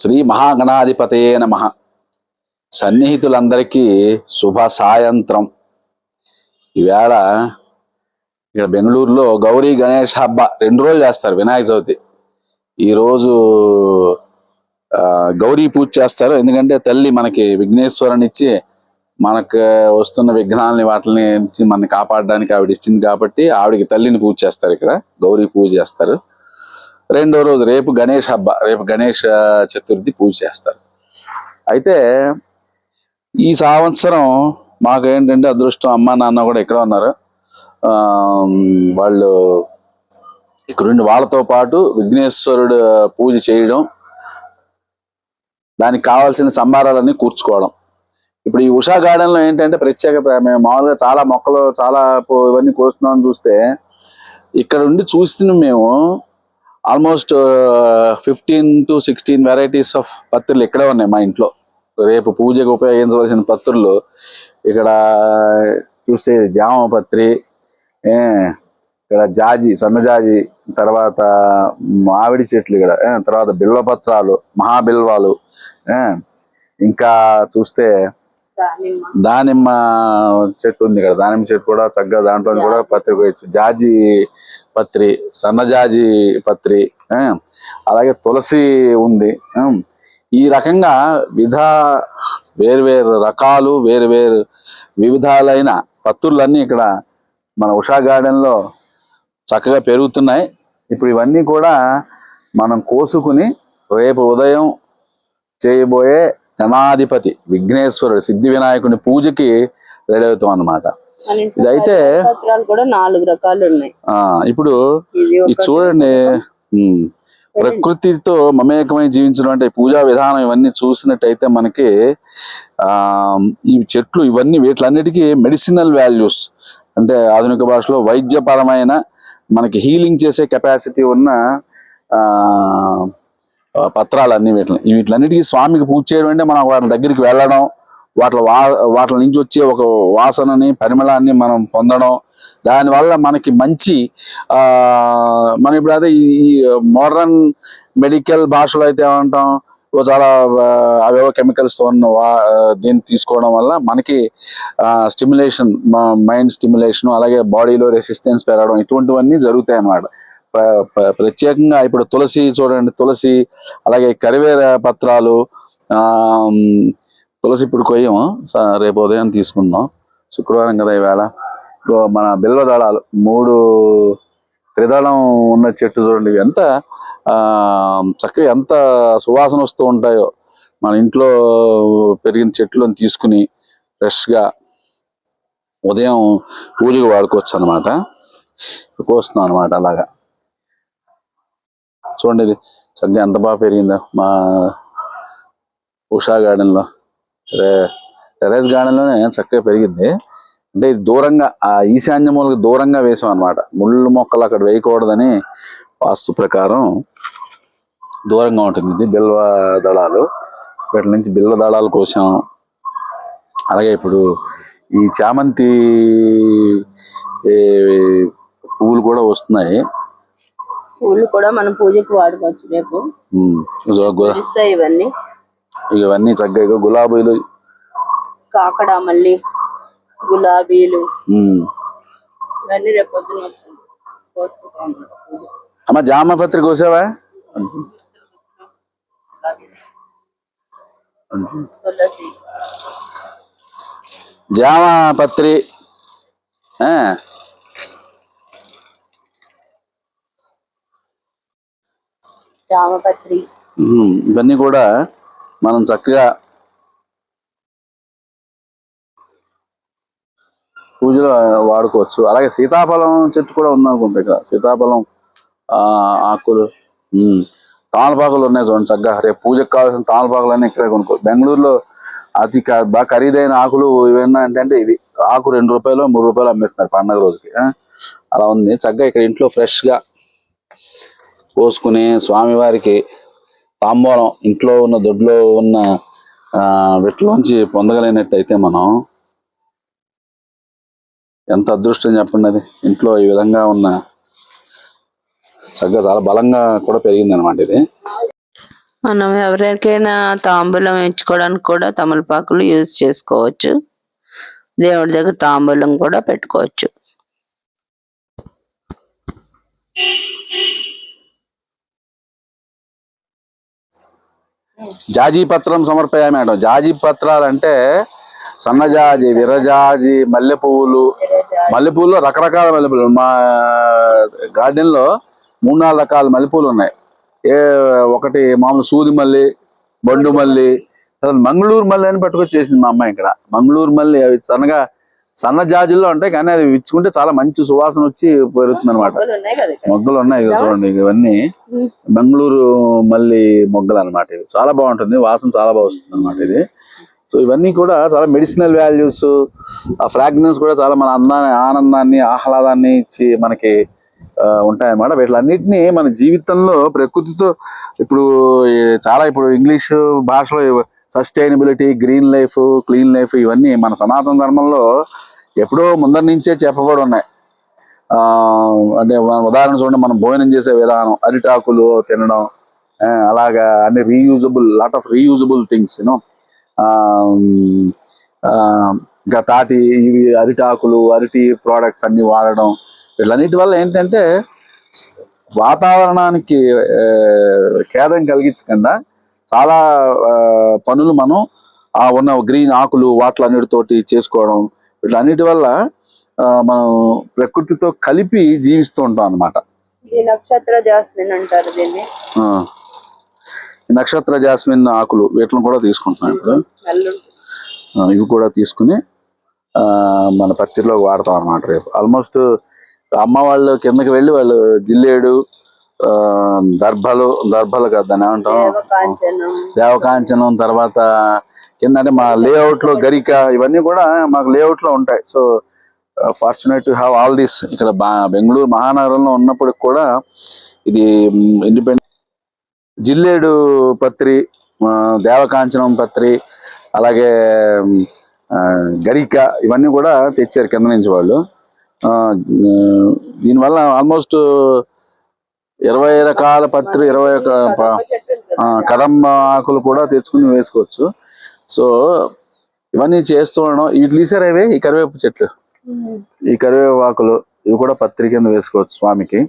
శ్రీ మహాగణాధిపతయే నమ. సన్నిహితులందరికీ శుభ సాయంత్రం. ఈవేళ ఇక్కడ బెంగళూరులో గౌరీ గణేష్ హబ్బ రెండు రోజులు చేస్తారు వినాయక చవితి. ఈరోజు గౌరీ పూజ చేస్తారు. ఎందుకంటే తల్లి మనకి విఘ్నేశ్వరుని ఇచ్చి మనకు వస్తున్న విఘ్నాలని వాటిని మనని కాపాడడానికి ఆవిడ ఇచ్చింది కాబట్టి ఆవిడకి తల్లిని పూజ చేస్తారు ఇక్కడ. గౌరీ పూజ చేస్తారు. రెండో రోజు రేపు గణేష్ హబ్బ రేపు గణేష్ చతుర్థి పూజ చేస్తారు. అయితే ఈ సంవత్సరం మాకు ఏంటంటే అదృష్టం అమ్మ నాన్న కూడా ఇక్కడ ఉన్నారు. వాళ్ళు ఇక్కడుండి వాళ్ళతో పాటు విఘ్నేశ్వరుడు పూజ చేయడం దానికి కావాల్సిన సంభారాలన్నీ కూర్చుకోవడం. ఇప్పుడు ఈ ఉషా గార్డెన్లో ఏంటంటే ప్రత్యేకత మేము మామూలుగా చాలా మొక్కలు చాలా ఇవన్నీ కోస్తున్నాం చూస్తే ఇక్కడ ఉండి చూస్తున్నాం మేము. Almost fifteen to sixteen varieties of పత్రులు ఇక్కడే ఉన్నాయి మా ఇంట్లో. రేపు పూజకు ఉపయోగించవలసిన పత్రులు ఇక్కడ చూస్తే జామ పత్రి ఇక్కడ జాజి సన్నజాజి తర్వాత మామిడి చెట్లు ఇక్కడ తర్వాత బిల్వపత్రాలు మహాబిల్వాలు ఇంకా చూస్తే దానిమ్మ. చెట్టు ఉంది ఇక్కడ. దానిమ్మ చెట్టు కూడా చక్కగా దాంట్లో కూడా పత్రి కోయచ్చు జాజి పత్రి సన్నజాజి పత్రి అలాగే తులసి ఉంది. ఈ రకంగా విధ వేరు రకాలు వేరు వేరు వివిధాలైన పత్రులన్నీ ఇక్కడ మన ఉషా గార్డెన్లో చక్కగా పెరుగుతున్నాయి. ఇప్పుడు ఇవన్నీ కూడా మనం కోసుకుని రేపు ఉదయం చేయబోయే గణాధిపతి విఘ్నేశ్వరుడు సిద్ధి వినాయకుని పూజకి రెడీ అవుతాం అన్నమాట. ఇదైతే పత్రాలు కూడా నాలుగు రకాలు ఉన్నాయి. ఆ ఇప్పుడు ఇది చూడండి ప్రకృతితో మమేకమై జీవించడం అంటే పూజా విధానం ఇవన్నీ చూసినట్టయితే మనకి ఆ ఈ చెట్లు ఇవన్నీ వీటిలన్నిటికీ మెడిసినల్ వాల్యూస్ అంటే ఆధునిక భాషలో వైద్యపరమైన మనకి హీలింగ్ చేసే కెపాసిటీ ఉన్న ఆ పత్రాలన్నీ వీటిని. వీటిలన్నిటికీ స్వామికి పూజ చేయడం అంటే మనం వాటి దగ్గరికి వెళ్ళడం వాటి వా వాటి నుంచి వచ్చే ఒక వాసనని పరిమళాన్ని మనం పొందడం దానివల్ల మనకి మంచి మనం ఇప్పుడు అదే ఈ- మోడర్న్ మెడికల్ భాషలో అయితే ఏమంటాం చాలా అవేవో కెమికల్స్తో ఉన్న వా- దీన్ని తీసుకోవడం వల్ల మనకి స్టిమ్యులేషన్ మైండ్ స్టిమ్యులేషన్ అలాగే బాడీలో రెసిస్టెన్స్ పెరగడం ఇటువంటివన్నీ జరుగుతాయి అన్నమాట. ప్రత్యేకంగా ఇప్పుడు తులసి చూడండి తులసి అలాగే కరివేర పత్రాలు తులసి ఇప్పుడు కొయ్యము. రేపు ఉదయం తీసుకుందాం. శుక్రవారం కదా ఈవేళ. మన బిల్వ దళాలు మూడు త్రిదళం ఉన్న చెట్టు చూడండి. ఇవి ఎంత చక్కగా ఎంత సువాసన వస్తూ ఉంటాయో. మన ఇంట్లో పెరిగిన చెట్లను తీసుకుని ఫ్రెష్గా ఉదయం పూజకు వాడుకోవచ్చు అనమాట కోస్తున్నాం అనమాట అలాగా. చూడండి ఇది. చక్కగా ఎంత బాగా పెరిగిందో. మా ఉషా గార్డెన్లో. టెరెస్ గార్డెన్లోనే చక్కగా పెరిగింది. అంటే ఇది దూరంగా ఆ ఈశాన్య మూలకు దూరంగా వేసాం అనమాట ముళ్ళు మొక్కలు అక్కడ వేయకూడదని వాస్తు ప్రకారం దూరంగా ఉంటుంది. ఇది బిల్వ దళాలు. వీటి నుంచి బిల్వ దళాలు కోసాం. అలాగే ఇప్పుడు ఈ చామంతి పువ్వులు కూడా వస్తున్నాయి. పూలు కూడా మనం పూజకి వాడుకోవచ్చు రేపు. ఇవన్నీ. ఇవన్నీ చక్కగా గులాబీలు. కాకడ మల్లి గులాబీలు. ఇవన్నీ రేపు పొద్దున అమ్మ జామ పత్రి కోసావా? జామ పత్రి. ఆ, జామపత్రి ఉమ్, ఇవన్నీ కూడా మనం చక్కగా పూజలో వాడుకోవచ్చు. అలాగే సీతాఫలం చెట్టు కూడా ఉందనుకుంటా ఇక్కడ. సీతాఫలం ఆ, ఆకులు తామలపాకులు ఉన్నాయి చూడండి చక్కగా. రేపు పూజకు కావాల్సిన తామలపాకులు అన్నీ ఇక్కడే కొనుక్కో. బెంగళూరులో అతి బాగా ఖరీదైన ఆకులు ఇవన్నీ అంటే ఇవి. ఆకు రెండు రూపాయలు మూడు రూపాయలు అమ్మేస్తున్నారు పండగ రోజుకి. అలా ఉంది. చక్కగా ఇక్కడ ఇంట్లో ఫ్రెష్గా పోసుకుని స్వామివారికి తాంబూలం ఇంట్లో ఉన్న దొడ్లో ఉన్న ఆ వీటిలోంచి పొందగలిగినట్టయితే మనం ఎంత అదృష్టం చెప్పండి అది ఇంట్లో ఈ విధంగా ఉన్న చక్కగా చాలా బలంగా కూడా పెరిగింది అనమాట ఇది. మనం ఎవరికైనా తాంబూలం ఇచ్చుకోవడానికి కూడా తమలపాకులు యూజ్ చేసుకోవచ్చు. దేవుడి దగ్గర తాంబూలం కూడా పెట్టుకోవచ్చు. జాజీ పత్రం సమర్పయా మేడం. జాజీ పత్రాలు అంటే సన్నజాజి విరజాజి మల్లె పువ్వులు మల్లె పువ్వులో రకరకాల మల్లె పువ్వులు మా గార్డెన్లో మూడు నాలుగు రకాల మల్లె పువ్వులు ఉన్నాయి. ఏ ఒకటి మామూలు సూది మల్లి బొండు మల్లి మంగళూరు మల్లి అని పట్టుకొచ్చేసింది మా అమ్మాయి ఇక్కడ. మంగళూరు మల్లి అవి సన్నగా సన్న జాజుల్లో ఉంటాయి కానీ అది విచ్చుకుంటే చాలా మంచి సువాసన వచ్చి పెరుగుతుంది అనమాట. మొగ్గలు ఉన్నాయి చూడండి ఇవన్నీ. బెంగళూరు మల్లి మొగ్గలు అనమాట ఇవి చాలా బాగుంటుంది వాసన చాలా బాగా వస్తుంది అనమాట ఇది సో ఇవన్నీ కూడా చాలా మెడిసినల్ వాల్యూస్ ఆ ఫ్రాగ్రెన్స్ కూడా చాలా మన అందాన్ని ఆనందాన్ని ఆహ్లాదాన్ని ఇచ్చి మనకి ఉంటాయన్నమాట వీటిలన్నిటిని మన జీవితంలో ప్రకృతితో ఇప్పుడు చాలా ఇప్పుడు ఇంగ్లీష్ భాషలో sustainability green life clean life ఇవన్నీ మన సనాతన ధర్మంలో ఎప్పుడో ముందర నుంచే చెప్పబడి ఉన్నాయి. అంటే ఉదాహరణ చూడండి మనం భోజనం చేసే విధానం అరిటాకులు తినడం అలాగా అన్ని reusable lot of reusable things you know ఇంకా తాటి ఇవి అరిటాకులు అరిటి ప్రోడక్ట్స్ అన్ని వాడడం వీళ్ళన్నిటి వల్ల ఏంటంటే వాతావరణానికి ఖేదం కలిగించకుండా చాలా పనులు మనం ఆ ఉన్న గ్రీన్ ఆకులు వాటిలన్నిటితోటి చేసుకోవడం వీటన్నిటి వల్ల మనం ప్రకృతితో కలిపి జీవిస్తూ ఉంటాం అన్నమాట. ఈ నక్షత్ర జాస్మిన్ అంటారు దీన్ని. నక్షత్ర జాస్మిన్ ఆకులు వీటిని కూడా తీసుకుంటున్నాం ఇప్పుడు. ఇవి కూడా తీసుకుని మన పత్తిలో వాడతాం అన్నమాట రేపు. ఆల్మోస్ట్ అమ్మ వాళ్ళు కిందకి వెళ్ళి వాళ్ళు జిల్లేడు దర్భలు దర్భలు కదా దాన్ని ఏమంటాం? దేవకాంచనం. తర్వాత కింద అంటే మా లేఅవుట్లో గరిక ఇవన్నీ కూడా మాకు లేఅవుట్లో ఉంటాయి. So fortunate to have all this ఇక్కడ బా- బెంగళూరు మహానగరంలో ఉన్నప్పటికి కూడా ఇది ఇండిపెండెంట్ జిల్లేడు పత్రి దేవకాంచనం పత్రి అలాగే గరిక ఇవన్నీ కూడా తెచ్చారు కింద నుంచి వాళ్ళు. దీనివల్ల ఆల్మోస్ట్ ఇరవై రకాల పత్రి ఇరవై ఒక కదంబ ఆకులు కూడా తెచ్చుకుని వేసుకోవచ్చు. సో ఇవన్నీ చేస్తూ ఉండడం వీటి తీసారా అవి ఈ కరివేపు చెట్లు? ఈ కరివేపు ఆకులు ఇవి కూడా పత్రి కింద వేసుకోవచ్చు స్వామికి.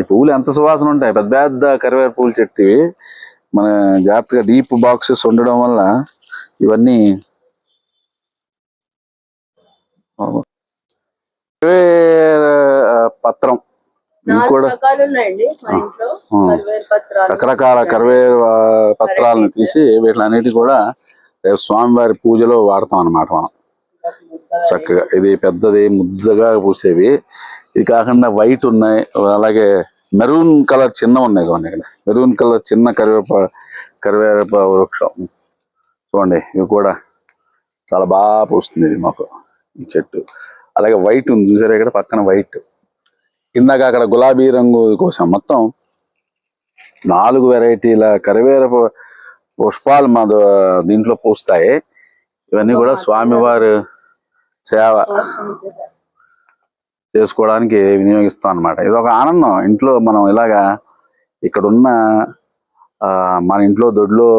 ఈ పువ్వులు ఎంత సువాసన ఉంటాయి? పెద్ద పెద్ద కరివేపు పువ్వుల చెట్టు ఇవి. మన జాగ్రత్తగా డీప్ బాక్సెస్ ఉండడం వల్ల ఇవన్నీ పత్రం. రకరకాల కరివేరు పత్రాలను తీసి వీటిలన్నిటి కూడా స్వామివారి పూజలో వాడతాం అన్నమాట మనం. చక్కగా ఇది పెద్దది ముద్దగా పూసేవి. ఇది కాకుండా వైట్ ఉన్నాయి. అలాగే మెరూన్ కలర్ చిన్న ఉన్నాయి చూడండి ఇక్కడ. మెరూన్ కలర్ చిన్న కరివేప కరివేప వృక్షం. చూడండి ఇవి కూడా చాలా బాగా పూస్తుంది ఇది మాకు. ఈ చెట్టు. అలాగే వైట్ ఉంది. చూసారా ఇక్కడ పక్కన వైట్. ఇందాక అక్కడ గులాబీ రంగు కోసం మొత్తం నాలుగు వెరైటీల కరివేర పుష్పాలు మా దీంట్లో పూస్తాయి. ఇవన్నీ కూడా స్వామివారు సేవ చేసుకోవడానికి వినియోగిస్తాం అన్నమాట ఇది ఒక ఆనందం. ఇంట్లో మనం ఇలాగా ఇక్కడ ఉన్న ఆ, మన ఇంట్లో దొడ్లో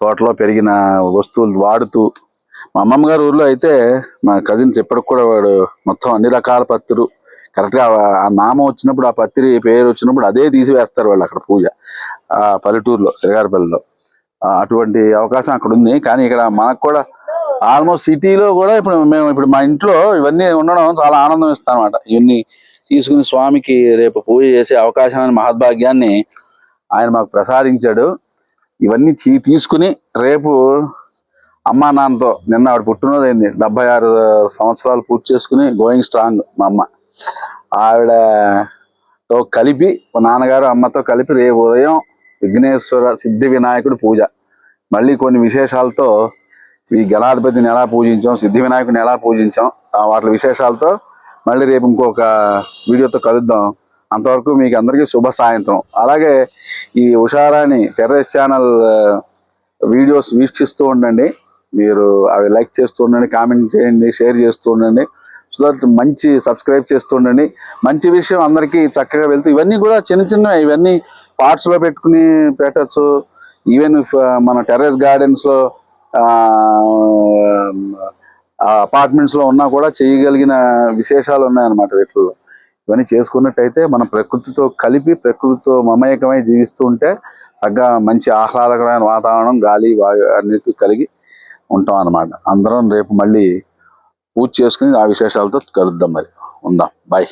తోటలో పెరిగిన వస్తువులు వాడుతూ మా అమ్మమ్మ గారి ఊర్లో అయితే మా కజిన్స్ ఇప్పటికి కూడా వాడు మొత్తం అన్ని రకాల పత్తులు కరెక్ట్గా ఆ నామం వచ్చినప్పుడు ఆ పత్రి పేరు వచ్చినప్పుడు అదే తీసివేస్తారు వాళ్ళు అక్కడ పూజ. ఆ పల్లెటూరులో శ్రీగారిపల్లిలో అటువంటి అవకాశం అక్కడ ఉంది. కానీ ఇక్కడ మనకు కూడా ఆల్మోస్ట్ సిటీలో కూడా ఇప్పుడు మేము ఇప్పుడు మా ఇంట్లో ఇవన్నీ ఉండడం చాలా ఆనందం ఇస్తానమాట. ఇవన్నీ తీసుకుని స్వామికి రేపు పూజ చేసే అవకాశాన్ని మహద్భాగ్యాన్ని ఆయన మాకు ప్రసాదించాడు. ఇవన్నీ తీసుకుని రేపు అమ్మా నాన్నతో నిన్న ఆవిడ పుట్టినరోజు అయింది. డెబ్బై ఆరు సంవత్సరాలు పూర్తి చేసుకుని గోయింగ్ స్ట్రాంగ్ మా అమ్మ. ఆవిడతో కలిపి మా నాన్నగారు అమ్మతో కలిపి రేపు ఉదయం విఘ్నేశ్వర సిద్ధి వినాయకుడి పూజ. మళ్ళీ కొన్ని విశేషాలతో ఈ గణాధిపతిని ఎలా పూజించాం సిద్ధి వినాయకుడిని ఎలా పూజించాం వాటి విశేషాలతో మళ్ళీ రేపు ఇంకొక వీడియోతో కలుద్దాం. అంతవరకు మీకు అందరికీ శుభ సాయంత్రం. అలాగే ఈ ఉషారాని టెర్రస్ ఛానల్ వీడియోస్ వీక్షిస్తూ ఉండండి. మీరు అవి లైక్ చేస్తూ ఉండండి కామెంట్ చేయండి షేర్ చేస్తూ ఉండండి. సో దట్ మంచి సబ్స్క్రైబ్ చేస్తుండండి. మంచి విషయం అందరికీ చక్కగా వెళ్తూ ఇవన్నీ కూడా చిన్న చిన్న ఇవన్నీ పార్ట్స్లో పెట్టుకుని పెట్టచ్చు. ఈవెన్ uh, మన టెర్రస్ గార్డెన్స్లో అపార్ట్మెంట్స్లో ఉన్నా కూడా చేయగలిగిన విశేషాలు ఉన్నాయన్నమాట వీటిలో ఇవన్నీ చేసుకున్నట్టయితే మన ప్రకృతితో కలిపి ప్రకృతితో మమేకమై జీవిస్తూ ఉంటే చక్కగా మంచి ఆహ్లాదకరమైన వాతావరణం గాలి వాయు అన్నిటి కలిగి ఉంటాం అన్నమాట అందరం రేపు మళ్ళీ పూజ చేసుకుని ఆ విశేషాలతో కలుద్దాం మరి. ఉందాం. బాయ్